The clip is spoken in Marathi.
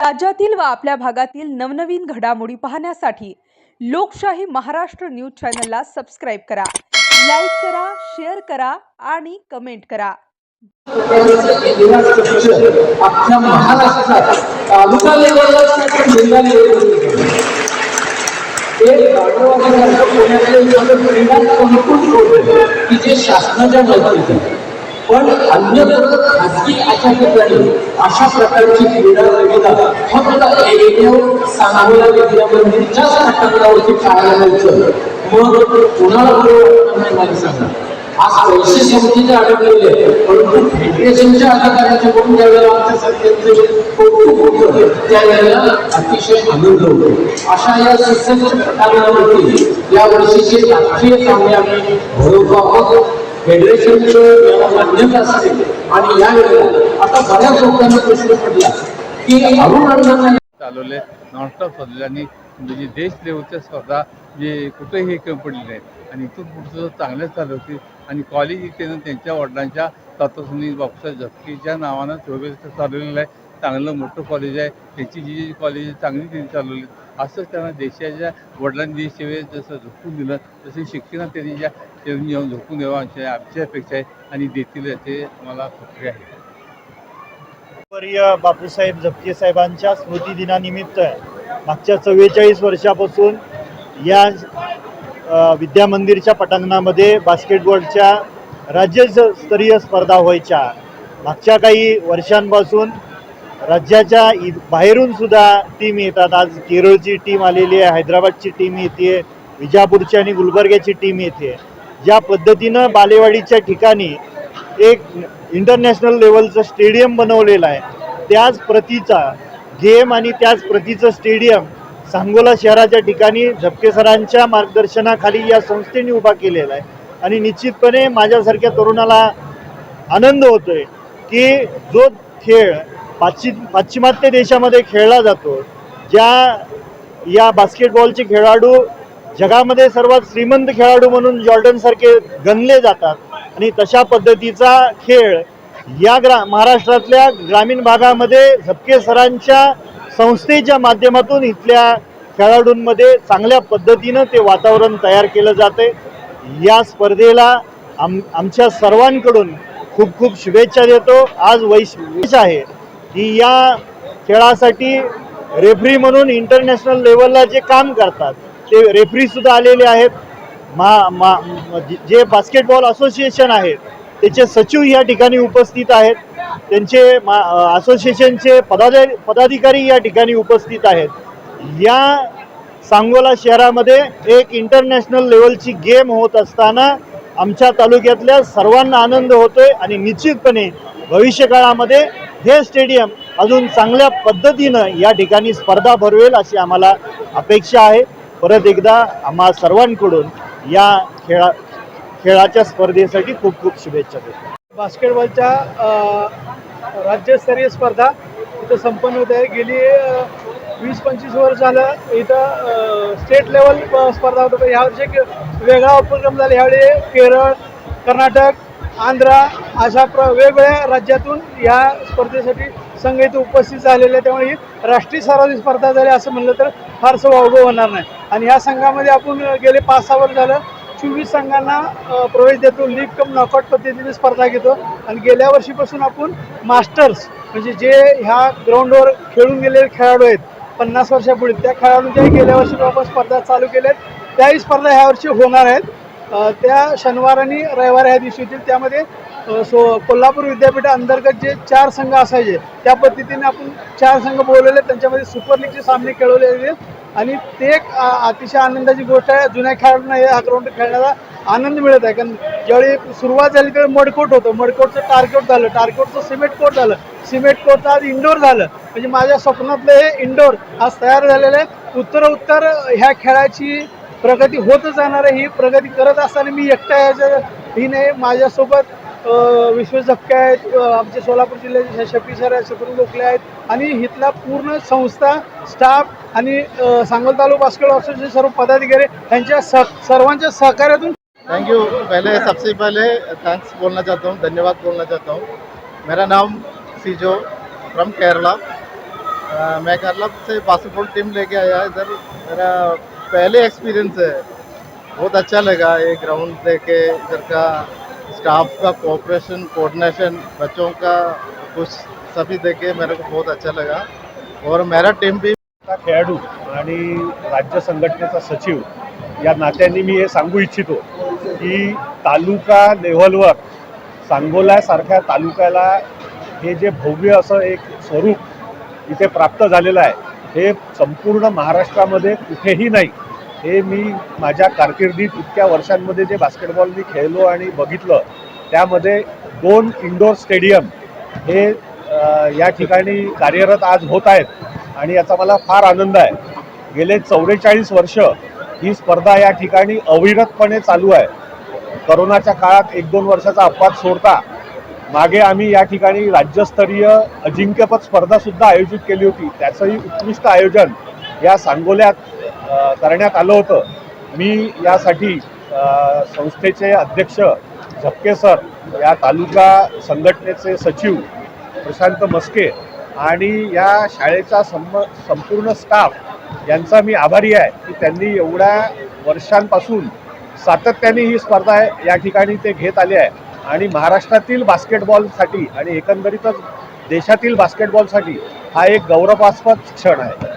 राज्यातील व आपल्या भागातील नवनवीन घडामोडी पाहण्यासाठी लोकशाही महाराष्ट्र न्यूज चॅनलला सबस्क्राईब करा लाईक करा शेअर करा आणि कमेंट करा. की जे शासनाच्या पण अन्यत्र खाजगी अशा ठिकाणी अशा प्रकारची क्रीडा सुविधा फक्त एकमेव सांगोला विद्यामंदिरच्याच घटनावरती पाहायला मिळतं. मग कुणाला बरोबर नाही मला सांगा. आज पैसे समितीचे अडकलेले परंतु फेडरेशनच्या अधिकाऱ्याच्या म्हणून ज्यावेळेला आमच्या सरकारचे कौतुक होतं त्यावेळेला अतिशय आनंद होतो. अशा या सुसज्ज प्रकारावरती या वर्षीचे राष्ट्रीय सामने आम्ही भरवतो आहोत. फेडरेशनचं याला असते. आणि यावेळेला आता बऱ्याच लोकांना प्रश्न पडला की अरुण अण्णांना चालवले नॉनस्टॉप चालवले आणि म्हणजे देश लेवलच्या स्पर्धा जे कुठेही कमी पडली नाहीत आणि इथून पुढचं चांगलं चालवतील आणि कॉलेज त्यानं त्यांच्या वडिलांच्या तत्वसनी बापूसाहेब झपकेच्या नावानं वगैरे चालवलेलं आहे. चांगलं मोठं कॉलेज आहे. त्यांची जी जी कॉलेज चांगली त्यांनी चालवली. असंच त्यांना देशाच्या वडिलांनी सेवेत जसं झोकून दिलं तसे शिक्षणात त्यांनी ज्या त्यांनी येऊन झोकून द्यावं आमची आमची अपेक्षा आहे आणि देतील याचे मला खात्री आहे. वर्य बापूसाहेब झपके साहेबांच्या स्मृतिदिनानिमित्त मागच्या चव्वेचाळीस वर्षापासून या विद्यामंदिरच्या पटांगणामध्ये बास्केटबॉलच्या राज्यस्तरीय स्पर्धा व्हायच्या मागच्या काही वर्षांपासून राज्याच्या इ- बाहेरून सुद्धा टीम येतात. आज केरळची टीम आलेली आहे हैदराबादची टीम येते विजापूरची आणि गुलबर्ग्याची टीम येते. ज्या पद्धतीनं बालेवाडीच्या ठिकाणी एक इंटरनॅशनल लेवलचं स्टेडियम बनवलेलं आहे त्याच प्रतीचा गेम आणि त्याच प्रतीचं स्टेडियम सांगोला शहराच्या ठिकाणी झपके सरांच्या मार्गदर्शनाखाली या संस्थेने उभा केलेला आहे. आणि निश्चितपणे माझ्यासारख्या तरुणाला आनंद होतोय की जो खेळ पाश्चि पाश्चिमात्य देशामध्ये खेळला जातो ज्या या बास्केटबॉलचे खेळाडू जगामध्ये सर्वात श्रीमंत खेळाडू म्हणून जॉर्डनसारखे गणले जातात आणि तशा पद्धतीचा खेळ या ग्रा महाराष्ट्रातल्या ग्रामीण भागामध्ये झपके सरांच्या संस्थेच्या माध्यमातून इथल्या खेळाडूंमध्ये चांगल्या पद्धतीनं ते वातावरण तयार केलं जाते या स्पर्धेला आम आमच्या सर्वांकडून खूप खूप शुभेच्छा देतो. आज वैश आहे की या खेळासाठी रेफरी म्हणून इंटरनॅशनल लेवलला जे काम करतात ते रेफरीसुद्धा आलेले आहेत. मा मा जे- बास्केटबॉल असोसिएशन आहेत त्याचे सचिव या ठिकाणी उपस्थित आहेत. त्यांचे मा असोसिएशनचे पदाधि पदाधिकारी या ठिकाणी उपस्थित आहेत. या सांगोला शहरामध्ये एक इंटरनॅशनल लेवलची गेम होत असताना आमच्या तालुक्यातल्या सर्वांना आनंद होतोय आणि निश्चितपणे भविष्यकाळामध्ये हे स्टेडियम अजून चांगल्या पद्धतीनं या ठिकाणी स्पर्धा भरवेल अशी आम्हाला अपेक्षा आहे. परत एकदा आम्हा सर्वांकडून या खेळा खेळाच्या स्पर्धेसाठी खूप खूप शुभेच्छा देतो. बास्केटबॉलच्या राज्यस्तरीय स्पर्धा इथं संपन्न होत आहे. गेली वीस पंचवीस वर्ष झालं इथं स्टेट लेवल प- स्पर्धा होत होत्या ह्यावर्षी एक वेगळा उपक्रम झाला. ह्यावेळी केरळ कर्नाटक आंध्रा अशा प्र वेगवेगळ्या राज्यातून ह्या स्पर्धेसाठी संघ इथं उपस्थित झालेले आहे त्यामुळे ही राष्ट्रीय स्तरावरील स्पर्धा झाली असं म्हणलं तर फारसं वावगं होणार नाही. आणि ह्या संघामध्ये आपण गेले पाच सहा वर्ष झालं चोवीस संघांना प्रवेश देतो. लीग कम नॉकआउट पद्धतीने स्पर्धा घेतो. आणि गेल्या वर्षीपासून आपण मास्टर्स म्हणजे जे ह्या ग्राउंडवर खेळून गेलेले खेळाडू आहेत पन्नास वर्षापूर्वी त्या खेळाडूंच्याही गेल्या वर्षी वर्षीपासून स्पर्धा चालू केल्या आहेत त्याही स्पर्धा ह्या वर्षी होणार आहेत. त्या शनिवार आणि रविवार ह्या दिवशी होतील त्यामध्ये सो कोल्हापूर विद्यापीठा अंतर्गत जे चार संघ असायचे त्या पद्धतीने आपण चार संघ बोलवले. त्यांच्यामध्ये सुपर लीगचे सामने खेळवले आहेत आणि ते एक अतिशय आनंदाची गोष्ट आहे. जुन्या खेळाडूंना या ग्राउंड खेळण्याचा आनंद मिळत आहे. कारण ज्यावेळी सुरुवात झाली त्यावेळी मडकोट होतं. मडकोटचं टार्गेट झालं. टार्गेटचं सिमेंट कोट झालं. सिमेंट कोटचं आज इंडोर झालं. म्हणजे माझ्या स्वप्नातलं हे इंडोर आज तयार झालेलं आहे. उत्तर उत्तर ह्या खेळाची प्रगती होतच जाणार आहे. ही प्रगती करत असताना मी एकटा याच्या ही नाही माझ्यासोबत विश्व झपके आहेत. आमचे सोलापूर जिल्ह्याचे शफी सर आहेत शत्रू लोकले आहेत. आणि इथला पूर्ण संस्था स्टाफ आणि सांगोल तालुका बास्केट असोसिएशन सर्व पदाधिकारी यांच्या स सर्वांच्या सहकार्यातून थैंक यू पहले सबसे पहले थैंक्स बोलना चाहता हूँ धन्यवाद बोलना चाहता हूँ। मेरा नाम सीजो फ्रॉम केरला मैं केरला से बास्केटबॉल टीम लेके आया इधर। मेरा पहले एक्सपीरियंस है। बहुत अच्छा लगा ये ग्राउंड देख के इधर का स्टाफ का कोऑपरेशन कोऑर्डिनेशन बच्चों का कुछ सभी देखे मेरे को बहुत अच्छा लगा। और मेरा टीम भी खेळाडू आणि राज्य संघटनेचा सचिव या नात्याने मी हे सांगू इच्छितो। की तालुका लेव्हलवर सांगोल्यासारख्या तालुक्याला हे जे भव्य असं एक स्वरूप इथे प्राप्त झालेलं आहे हे संपूर्ण महाराष्ट्रामध्ये कुठेही नाही. हे मी माझ्या कारकिर्दीत इतक्या वर्षांमध्ये जे बास्केटबॉल मी खेळलो आणि बघितलं त्यामध्ये दोन इंडोर स्टेडियम हे या ठिकाणी कार्यरत आज होत आहेत आणि याचा मला फार आनंद आहे. गेले चौवेचाळीस वर्ष ही स्पर्धा या ठिकाणी अविरतपणे चालू आहे. करोनाच्या काळात एक दोन वर्षाचा अपवाद सोडता मागे आम्ही या ठिकाणी राज्यस्तरीय अजिंक्यपद स्पर्धासुद्धा आयोजित केली होती. त्याचंही उत्कृष्ट आयोजन या सांगोल्यात करण्यात आलं होतं. मी यासाठी संस्थेचे अध्यक्ष झपके सर या तालुका संघटनेचे सचिव प्रशांत मस्के आणि या शाळेचा संपूर्ण स्टाफ यांचा मी आभारी आहे की त्यांनी एवढ्या वर्षांपासून सातत्याने ही स्पर्धा आहे या ठिकाणी ते घेत आले आहे. आणि महाराष्ट्रातील बास्केटबॉलसाठी आणि एकंदरीतच देशातील बास्केटबॉलसाठी हा एक गौरवास्पद क्षण आहे.